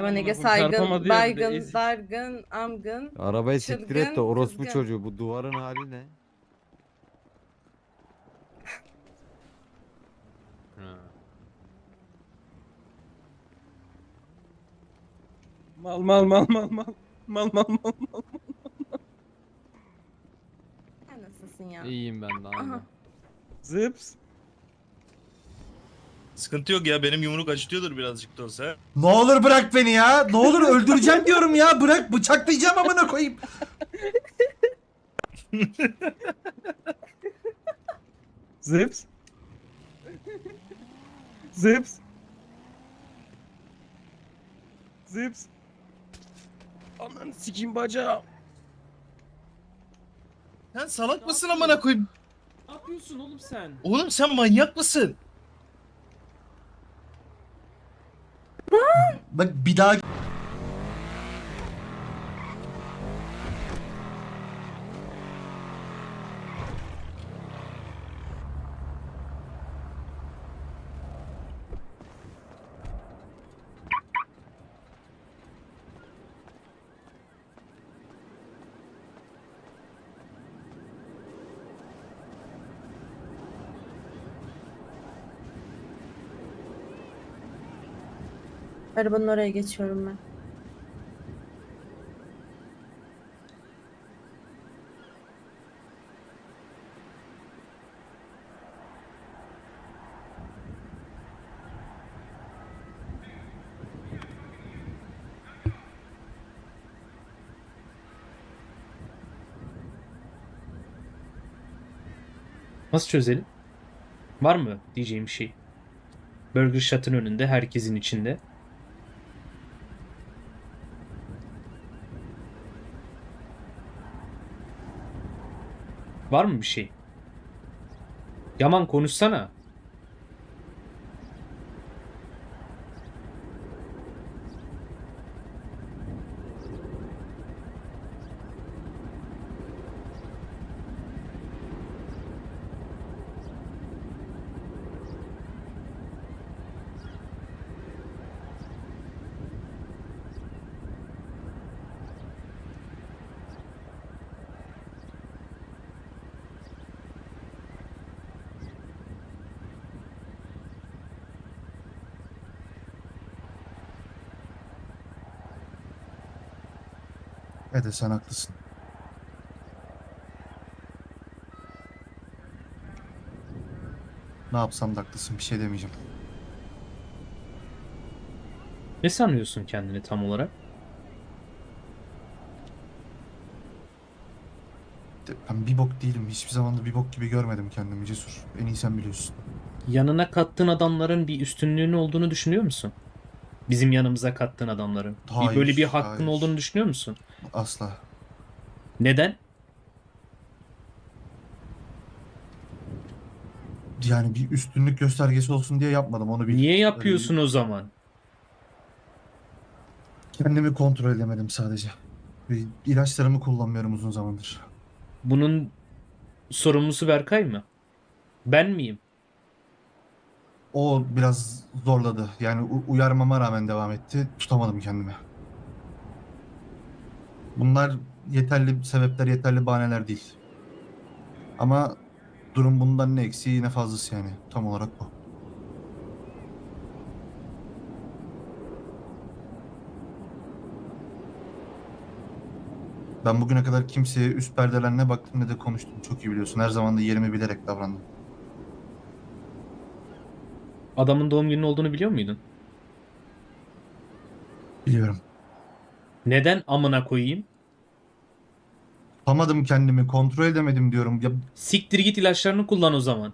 Manege Çarpamadı saygın, ya bir de, baygın, ezik. dargın, amgın. Arabayı siktir et de Çılgın, orospu kızgın. çocuğu bu duvarın hali ne? Mal mal mal mal mal. Mal mal mal mal. Sen nasılsın ya? İyiyim ben de Aha. aynı. Zips. Sıkıntı yok ya benim yumruk acıtıyordur birazcık da olsa. Ne olur bırak beni ya. Ne olur öldüreceğim diyorum ya. Bırak bıçaklayacağım amına koyayım. Zips. Zips. Zips. Ananı sikeyim bacağım. Sen salak mısın amına koyayım? Ne yapıyorsun oğlum sen? Oğlum sen manyak mısın? Bak bir daha Arabanın oraya geçiyorum ben. Nasıl çözelim? Var mı diyeceğim bir şey? Burger Shot'ın önünde, herkesin içinde. Var mı bir şey? Yaman konuşsana. Evet sen haklısın. Ne yapsam da haklısın bir şey demeyeceğim. Ne sanıyorsun kendini tam olarak? De- Ben bir bok değilim. Hiçbir zaman da bir bok gibi görmedim kendimi Cesur. En iyi sen biliyorsun. Yanına kattığın adamların bir üstünlüğün olduğunu düşünüyor musun? Bizim yanımıza kattığın adamların. Bir Hayır, böyle bir hakkın hayır. olduğunu düşünüyor musun? Asla. Neden? Yani bir üstünlük göstergesi olsun diye yapmadım onu bil. Niye yapıyorsun o zaman? Kendimi kontrol edemedim sadece. Ve ilaçlarımı kullanmıyorum uzun zamandır. Bunun sorumlusu Berkay mı? Ben miyim? O biraz zorladı. Yani u- uyarmama rağmen devam etti. Tutamadım kendimi. Bunlar yeterli sebepler, yeterli bahaneler değil. Ama durum bundan ne eksiği ne fazlası yani. Tam olarak bu. Ben bugüne kadar kimseye üst perdeler ne baktım ne de konuştum. Çok iyi biliyorsun. Her zaman da yerimi bilerek davrandım. Adamın doğum günü olduğunu biliyor muydun? Biliyorum. Neden amına koyayım? Tutamadım kendimi, kontrol edemedim diyorum. Ya Siktir git ilaçlarını kullan o zaman.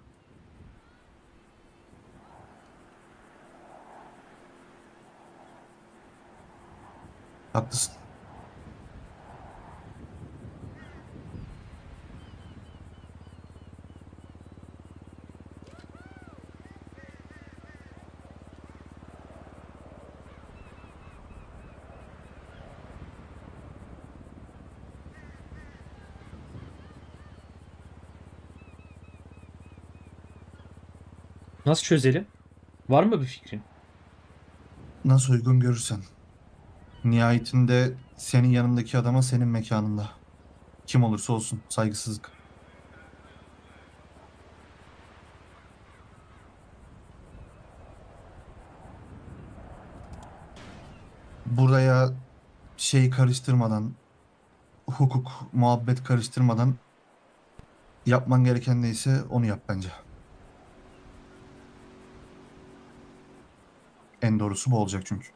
haklısın. Nasıl çözelim? Var mı bir fikrin? Nasıl uygun görürsen. Nihayetinde senin yanındaki adama senin mekanında. Kim olursa olsun saygısızlık. Buraya şey karıştırmadan, hukuk, muhabbet karıştırmadan yapman gereken neyse onu yap bence. En doğrusu bu olacak çünkü.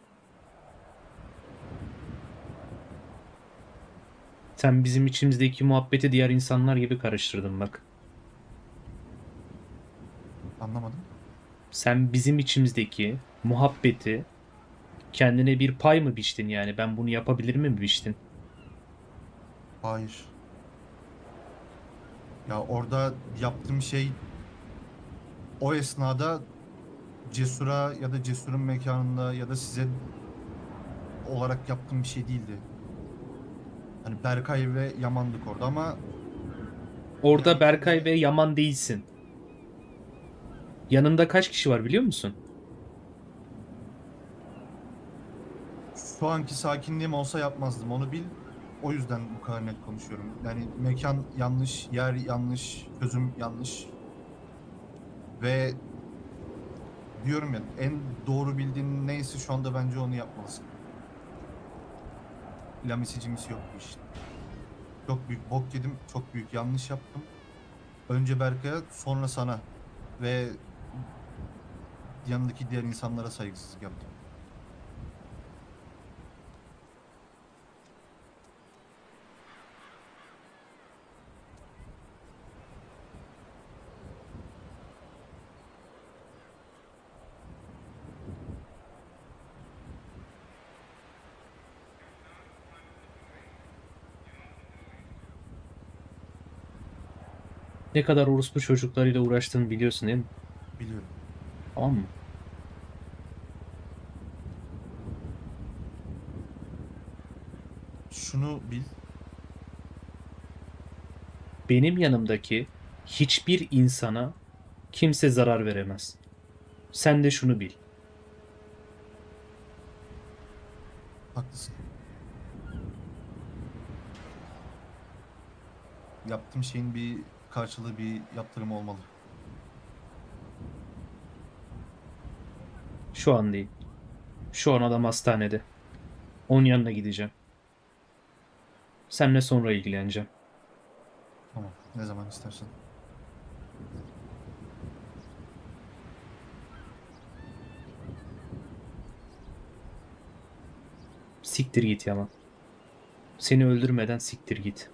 Sen bizim içimizdeki muhabbeti diğer insanlar gibi karıştırdın bak. Anlamadım. Sen bizim içimizdeki muhabbeti kendine bir pay mı biçtin yani? Ben bunu yapabilir mi biçtin? Hayır. Ya orada yaptığım şey o esnada Cesur'a ya da Cesur'un mekanında ya da size olarak yaptığım bir şey değildi. Hani Berkay ve Yaman'dık orada ama Orada Berkay ve Yaman değilsin. Yanında kaç kişi var biliyor musun? şu anki sakinliğim olsa yapmazdım onu bil. O yüzden bu kadar net konuşuyorum. Yani mekan yanlış, yer yanlış, çözüm yanlış. Ve diyorum ya en doğru bildiğin neyse şu anda bence onu yapmalısın. Lamisi yok bu işin. Çok büyük bok yedim, çok büyük yanlış yaptım. Önce Berkay'a sonra sana ve yanındaki diğer insanlara saygısızlık yaptım. Ne kadar orospu çocuklarıyla uğraştığını biliyorsun değil mi? Biliyorum. Tamam mı? Şunu bil. Benim yanımdaki hiçbir insana kimse zarar veremez. Sen de şunu bil. Haklısın. Yaptığım şeyin bir karşılığı, bir yaptırımı olmalı. Şu an değil. Şu an adam hastanede. Onun yanına gideceğim. Seninle sonra ilgileneceğim. Tamam. Ne zaman istersen. Siktir git Yaman. Seni öldürmeden siktir git.